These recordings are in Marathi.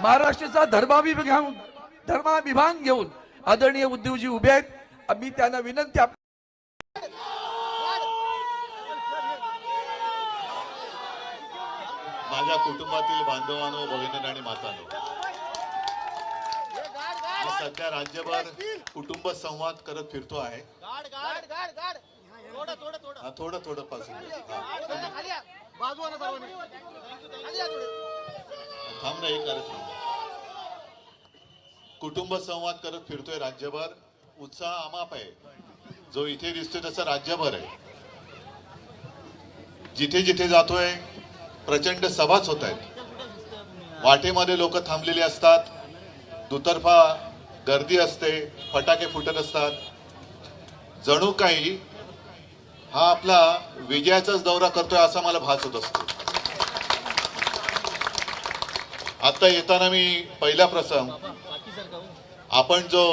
महाराष्ट्राचा धर्माभिमान धर्माभिमान घेऊन आदरणीय उद्योगजी उभे आहेत. मी त्यांना विनंती आप- माझ्या कुटुंबातील बांधवांनो भगिनी आणि मातांनो सध्या राज्यभर कुटुंब संवाद करत फिरतो आहे. गाड गाड गाड गाड थोडं थोडं थोडं. थांब नाही कार्यक्रम कुटुंब संवाद करत फिरतोय राज्यभर. उत्साह अमाप आहे. जो इथे दिसतोय तसा राज्यभर आहे. जिथे जिथे जातोय प्रचंड सभाच होत आहेत. वाटेमध्ये लोक थांबलेली असतात. दुतर्फा गर्दी असते फटाके फुटत असतात. जणू काही हा आपला विजयाचाच दौरा करतोय असा मला भास होत असतो. आता येताना मी पहिला प्रसंग आपण जो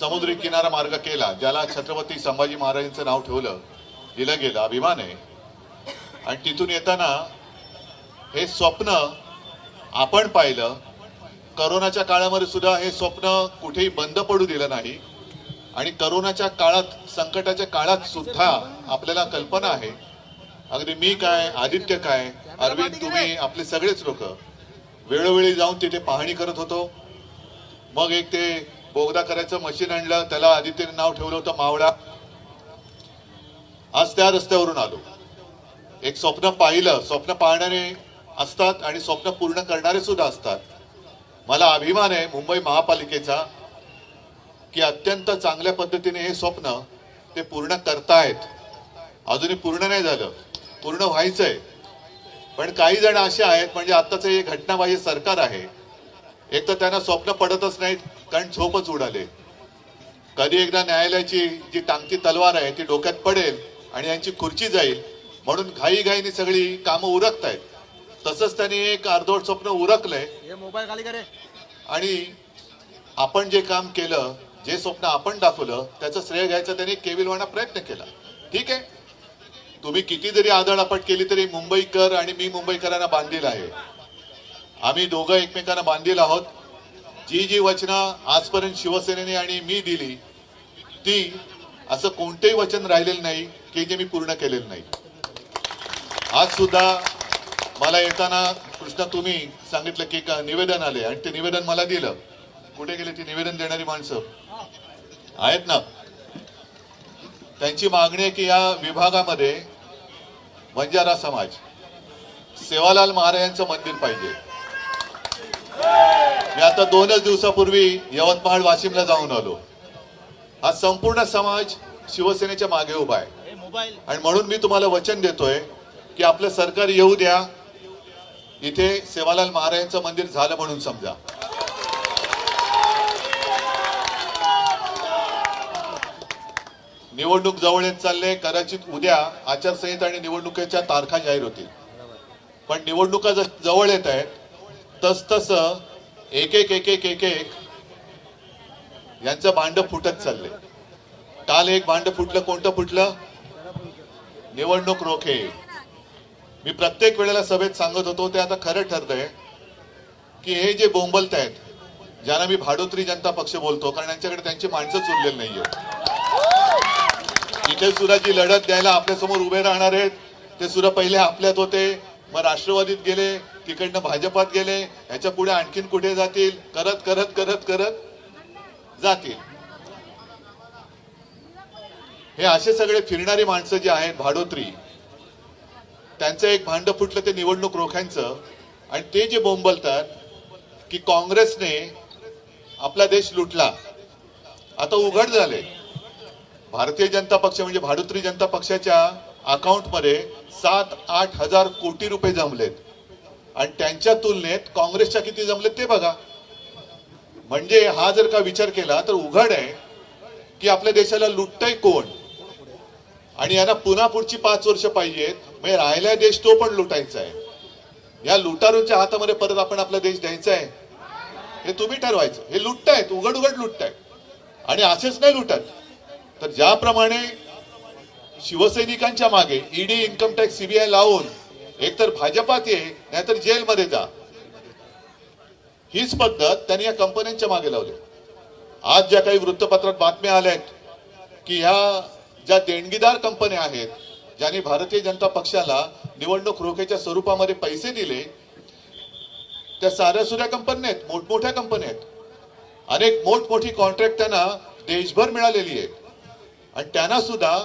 समुद्री किनारा मार्ग केला ज्याला छत्रपती संभाजी महाराजांचं नाव ठेवलं दिलं गेलं अभिमान आहे. आणि तिथून येताना हे स्वप्न आपण पाहिलं. करोनाच्या काळामध्ये सुद्धा हे स्वप्न कुठेही बंद पडू दिलं नाही. आणि करोनाच्या काळात संकटाच्या काळात सुद्धा आपल्याला कल्पना आहे. अगदी मी काय आदित्य काय अरविंद तुम्ही आपले सगळेच लोक. वेळोवेळी जाऊन तिथे पाहणी करत होतो. मग एक ते बोगदा करायचं मशीन आणलं त्याला आदित्यने नाव ठेवलं होतं मावळा. आज त्या रस्त्यावरून आलो. एक स्वप्न पाहिलं. स्वप्न पाहणारे असतात आणि स्वप्न पूर्ण करणारे सुद्धा असतात. मला अभिमान आहे मुंबई महापालिकेचा की अत्यंत चांगल्या पद्धतीने हे स्वप्न ते पूर्ण करतायत. अजूनही पूर्ण नाही झालं. पूर्ण व्हायचंय. पण काही जण असे आहेत म्हणजे आत्ताचं हे घटनाबाह्य सरकार आहे. एक तर त्यांना स्वप्न पडतच नाहीत कारण झोपच उडाले. कधी एकदा न्यायालयाची जी टांगती तलवार आहे ती डोक्यात पडेल आणि यांची खुर्ची जाईल म्हणून घाईघाईने सगळी कामं उरकतायत. तसंच त्यांनी एक अर्धवट स्वप्न उरकलंय. हे मोबाईल खाली करे. आणि आपण जे काम केलं जे स्वप्न आपण दाखवलं त्याचं श्रेय घ्यायचा त्यांनी केविलवाना प्रयत्न केला. ठीक आहे? तुम्ही किती जरी आदळापट केली तरी मुंबईकर आणि मी मुंबईकरांना बांधील आहे. आम्ही दोघं एकमेकांना बांधील आहोत. जी जी वचनं आजपर्यंत शिवसेनेने आणि मी दिली ती असं कोणतेही वचन राहिलेलं नाही की जे मी पूर्ण केलेलं नाही. आज सुद्धा मला येताना कृष्णा तुम्ही सांगितलं की का निवेदन आले आणि ते निवेदन मला दिलं. कुठे गेले ती निवेदन देणारी माणसं? आहेत ना? त्यांची मागणी आहे की या विभागामध्ये बंजारा समाज सेवालाल महाराजांचं मंदिर पाहिजे. मी आता दोनच दिवसापूर्वी यवतमाळ वाशिमला जाऊन आलो. हा संपूर्ण समाज शिवसेनेच्या मागे उभा आहे. आणि म्हणून मी तुम्हाला वचन देतोय की आपलं सरकार येऊ द्या. इथे सेवालाल महाराजांचं मंदिर झालं म्हणून समजा. निवडणूक जवळ येत चालले कदाचित उद्या आचारसंहिता आणि निवडणुकीच्या तारखा जाहीर होतील. पण निवडणुका जस जवळ येत आहेत तस तस एक एक एक एक एक एक यांचं भांड फुटत चालले. काल एक भांड फुटलं कोणतं फुटलं? निवडणूक रोखे. मी प्रत्येक वेळेला सभेत सांगत होतो ते आता खरं ठरतंय की हे जे बोंबलत आहेत ज्यांना मी भाडोत्री जनता पक्ष बोलतो कारण यांच्याकडे त्यांची माणसं उरलेली नाहीये इथे सुद्धा जी लढत द्यायला आपल्यासमोर उभे राहणार आहेत. ते सुद्धा पहिले आपल्यात होते. मग राष्ट्रवादीत गेले तिकडनं भाजपात गेले. ह्याच्या पुढे आणखीन कुठे जातील? करत करत करत करत जातील. हे असे सगळे फिरणारी माणसं जी आहेत भाडोत्री त्यांचं एक भांड फुटलं ते निवडणूक रोख्यांचं. आणि ते जे बोंबलतात की काँग्रेसने आपला देश लुटला. आता उघड झाले. भारतीय जनता पक्ष म्हणजे भाडुत्री जनता पक्षाच्या अकाउंटमध्ये सात आठ हजार कोटी रुपये जमलेत. आणि त्यांच्या तुलनेत काँग्रेसच्या किती जमलेत ते बघा. म्हणजे हा जर का विचार केला तर उघड आहे की आपल्या देशाला लुटतय कोण? आणि यांना पुन्हा पुढची पाच वर्ष पाहिजेत. म्हणजे राहिला देश तो पण लुटायचा आहे. या लुटारूंच्या हातामध्ये परत आपण आपला देश द्यायचा आहे. हे तुम्ही ठरवायचं. हे लुटतायत उघड उघड लुटतायत. आणि असेच नाही लुटत. तर ज्याप्रमाणे शिवसैनिकांच्या मागे ईडी इन्कम टॅक्स सीबीआय लावून एकतर भाजपात ये नाहीतर जेलमध्ये जा. हीच पद्धत त्यांनी या कंपन्यांच्या मागे लावली. आज ज्या काही वृत्तपत्रात बातम्या आल्या आहेत की ह्या ज्या देणगीदार कंपन्या आहेत ज्यांनी भारतीय जनता पक्षाला निवडणूक रोखेच्या स्वरूपामध्ये पैसे दिले त्या साऱ्या सुऱ्या कंपन्या आहेत मोठमोठ्या कंपन्या आहेत. अनेक मोठमोठी कॉन्ट्रॅक्ट त्यांना देशभर मिळालेली आहेत. आणि त्यांना सुद्धा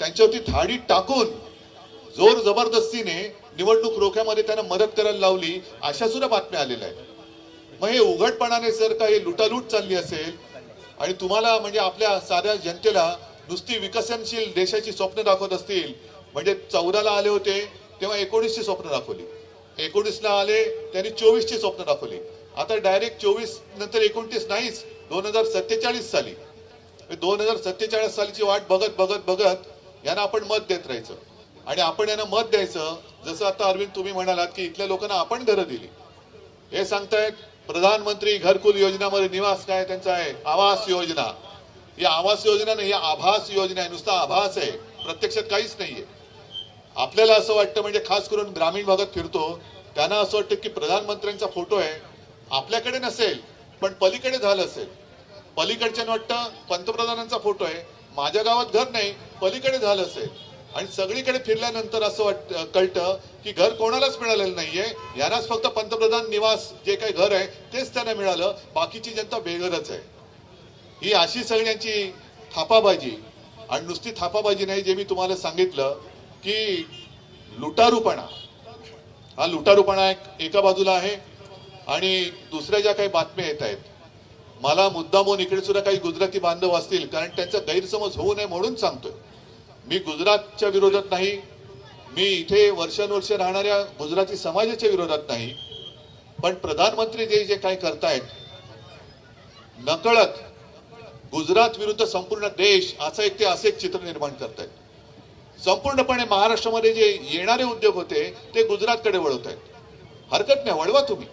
त्यांच्यावरती धाडी टाकून जोर जबरदस्तीने निवडणूक रोख्यामध्ये त्यांना मदत करायला लावली अशा सुद्धा बातम्या आलेल्या आहेत. मग हे उघडपणाने जर का हे लुटालूट चालली असेल आणि तुम्हाला म्हणजे आपल्या साध्या जनतेला नुसती विकसनशील देशाची स्वप्न दाखवत असतील म्हणजे चौदाला आले होते तेव्हा एकोणीसची स्वप्न दाखवली. एकोणीसला आले त्यांनी चोवीसची स्वप्न दाखवली. आता डायरेक्ट चोवीस नंतर एकोणतीस नाहीच दोन हजार सत्तेचाळीस साली. दोन हजार सत्तेचाळीस सालीची वाट बघत बघत बघत यांना आपण मत देत राहायचं. आणि आपण यांना मत द्यायचं जसं आता अरविंद तुम्ही म्हणालात की इथल्या लोकांना आपण घरं दिली. हे सांगतायत प्रधानमंत्री घरकुल योजनामध्ये निवास काय त्यांचा आहे? आवास योजना. ही आवास योजना नाही ही आभास योजना आहे. नुसता आभास आहे. प्रत्यक्षात काहीच नाहीये. आपल्याला असं वाटतं म्हणजे खास करून ग्रामीण भागात फिरतो त्यांना असं वाटतं की प्रधानमंत्र्यांचा फोटो आहे. आपल्याकडे नसेल पण पलीकडे झालं असेल. पलीकडच्या वाटतं पंतप्रधानांचा फोटो आहे. माझ्या गावात घर नाही पलीकडे झालं असेल. आणि सगळीकडे फिरल्यानंतर असं वाट कळतं की घर कोणालाच मिळालेलं नाहीये. यांनाच फक्त पंतप्रधान निवास जे काही घर आहे तेच त्यांना मिळालं. बाकीची जनता बेघरच आहे. ही अशी सगळ्यांची थापाबाजी. आणि नुसती थापाबाजी नाही जे मी तुम्हाला सांगितलं की लुटारूपणा. हा लुटारूपणा एक एका बाजूला आहे. आणि दुसऱ्या ज्या काही बातम्या येत आहेत मला मुद्दामून इकडे सुद्धा काही गुजराती बांधव असतील कारण त्यांचा गैरसमज होऊ नये म्हणून सांगतोय. मी गुजरातच्या विरोधात नाही मी इथे वर्षानुवर्ष राहणाऱ्या गुजराती समाजाच्या विरोधात नाही पण प्रधानमंत्री जे जे काही करतायत नकळत गुजरात विरुद्ध संपूर्ण देश असं एक ते असे एक चित्र निर्माण करतायत. संपूर्णपणे महाराष्ट्रामध्ये जे येणारे उद्योग होते ते गुजरातकडे वळवत आहेत हरकत नाही वळवा तुम्ही.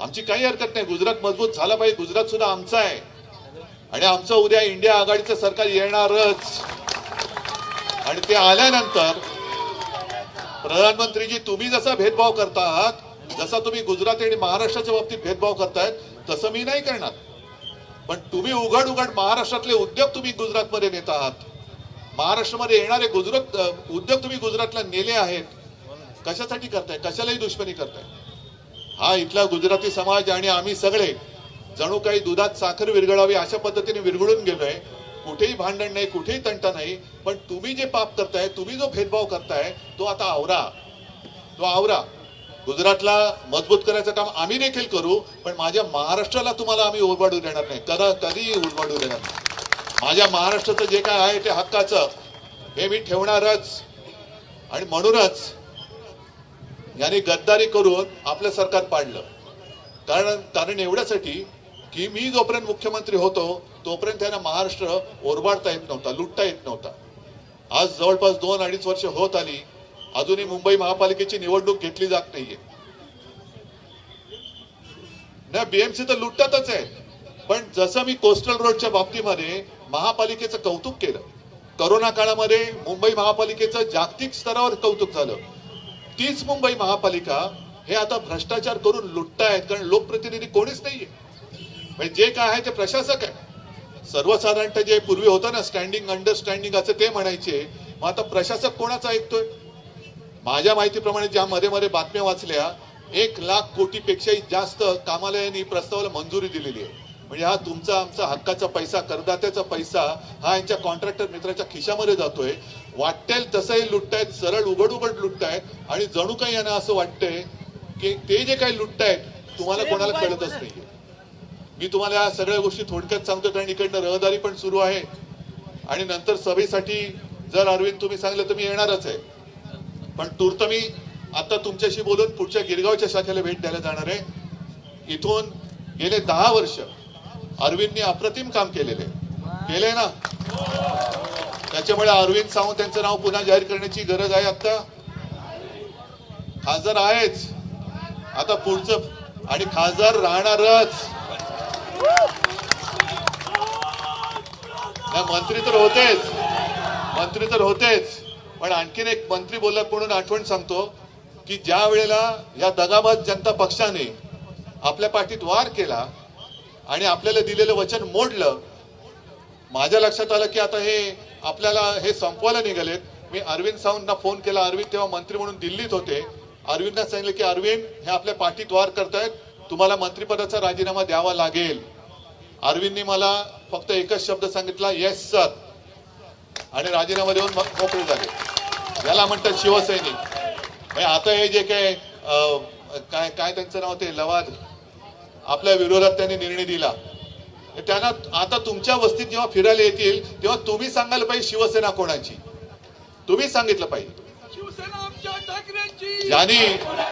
आमची काही हरकत नाही. गुजरात मजबूत झाला पाहिजे. गुजरात सुद्धा आमचा आहे. आणि आमचं उद्या इंडिया आघाडीचं सरकार येणारच. आणि ते आल्यानंतर प्रधानमंत्रीजी तुम्ही जसा भेदभाव करता आहात जसा तुम्ही गुजरात आणि महाराष्ट्राच्या बाबतीत भेदभाव करतायत तसं मी नाही करणार. पण तुम्ही उघड उघड महाराष्ट्रातले उद्योग तुम्ही गुजरातमध्ये नेत आहात. महाराष्ट्रामध्ये येणारे गुजरात उद्योग तुम्ही गुजरातला नेले आहेत. कशासाठी करताय? कशालाही दुश्मनी करताय? हा इथला गुजराती समाज आणि आम्ही सगळे जणू काही दुधात साखर विरघळावी अशा पद्धतीने विरघळून गेलोय. कुठेही भांडण नाही कुठेही तंटा नाही. पण तुम्ही जे पाप करताय तुम्ही जो भेदभाव करताय तो आता आवरा. तो आवरा. गुजरातला मजबूत करायचं काम आम्ही देखील करू पण माझ्या महाराष्ट्राला तुम्हाला आम्ही उलबाडू देणार नाही. कदा कधीही उलबाडू देणार नाही. माझ्या महाराष्ट्राचं जे काय आहे ते हक्काचं. हे मी ठेवणारच आणि म्हणूनच यांनी गद्दारी करून आपलं सरकार पाडलं. कारण कारण एवढ्यासाठी की मी जोपर्यंत मुख्यमंत्री होतो तोपर्यंत त्यांना महाराष्ट्र ओरबाडता येत नव्हता लुटता येत नव्हता. आज जवळपास दोन अडीच वर्ष होत आली अजूनही मुंबई महापालिकेची निवडणूक घेतली जात नाहीये. ना बीएमसी तर लुटतातच आहे पण जसं मी कोस्टल रोडच्या बाबतीमध्ये महापालिकेचं कौतुक केलं करोना काळामध्ये मुंबई महापालिकेचं जागतिक स्तरावर कौतुक झालं तीच मुंबई महापालिका हे आता भ्रष्टाचार करून लुटतायत कारण लोकप्रतिनिधी कोणीच नाहीये. म्हणजे जे काय आहे ते प्रशासक आहे. सर्वसाधारणतः जे पूर्वी होतं ना स्टँडिंग अंडरस्टँडिंग असं ते म्हणायचे मग आता प्रशासक कोणाचा ऐकतोय? माझ्या माहितीप्रमाणे ज्या मध्ये मध्ये बातम्या वाचल्या एक लाख कोटीपेक्षाही जास्त कामाला यांनी प्रस्तावाला मंजुरी दिलेली आहे. म्हणजे हा तुमचा आमचा हक्काचा पैसा करदात्याचा पैसा हा यांच्या कॉन्ट्रॅक्टर मित्राच्या खिशामध्ये जातोय. वाटेल तसंही लुटतायत सरळ उघड उघड लुटतायत आणि जणू काही यांना असं वाटतंय की ते जे काही लुटतायत तुम्हाला कोणाला कळतच नाहीये. मी तुम्हाला या सगळ्या गोष्टी थोडक्यात सांगतो कारण इकडनं रहदारी पण सुरू आहे. आणि नंतर सभेसाठी जर अरविंद तुम्ही सांगलं तर मी येणारच आहे. पण तूर्त मी आता तुमच्याशी बोलून पुढच्या गिरगावच्या शाखेला भेट द्यायला जाणार आहे. इथून गेले दहा वर्ष अरविंदनी अप्रतिम काम केलेले केले ना? त्याच्यामुळे अरविंद सावंत यांचं नाव पुन्हा जाहीर करण्याची गरज आहे आता. खासदार आहेच. आता पुढचं आणि खासदार राहणारच. मंत्री तर होतेच. मंत्री तर होतेच. पण आणखीन एक मंत्री बोलला म्हणून आठवण सांगतो की ज्या वेळेला या दगाबाज जनता पक्षाने आपल्या पाठीत वार केला आणि आपल्याला दिलेलं वचन मोडलं माझ्या लक्षात आलं की आता हे आपल्याला हे संपवायला निघालेत. मी अरविंद सावंतना फोन केला. अरविंद तेव्हा मंत्री म्हणून दिल्लीत होते. अरविंदना सांगितलं की अरविंद हे आपल्या पाठीत वार करतायत. तुम्हाला मंत्रिपदाचा राजीनामा द्यावा लागेल. अरविंदनी मला फक्त एकच शब्द सांगितला येस सर आणि राजीनामा देऊन मोकळे झाले. याला म्हणतात शिवसैनिक. म्हणजे आता हे जे काय काय काय त्यांचं नाव ते लवाद. आपल्या विरोधात त्यांनी निर्णय दिला. त्यांना आता तुमच्या वस्तीत जेव्हा फिरायला येतील तेव्हा तुम्ही सांगायला पाहिजे शिवसेना कोणाची? तुम्ही सांगितलं पाहिजे. शिवसेना आमच्या ठाकरेंची. ज्यांनी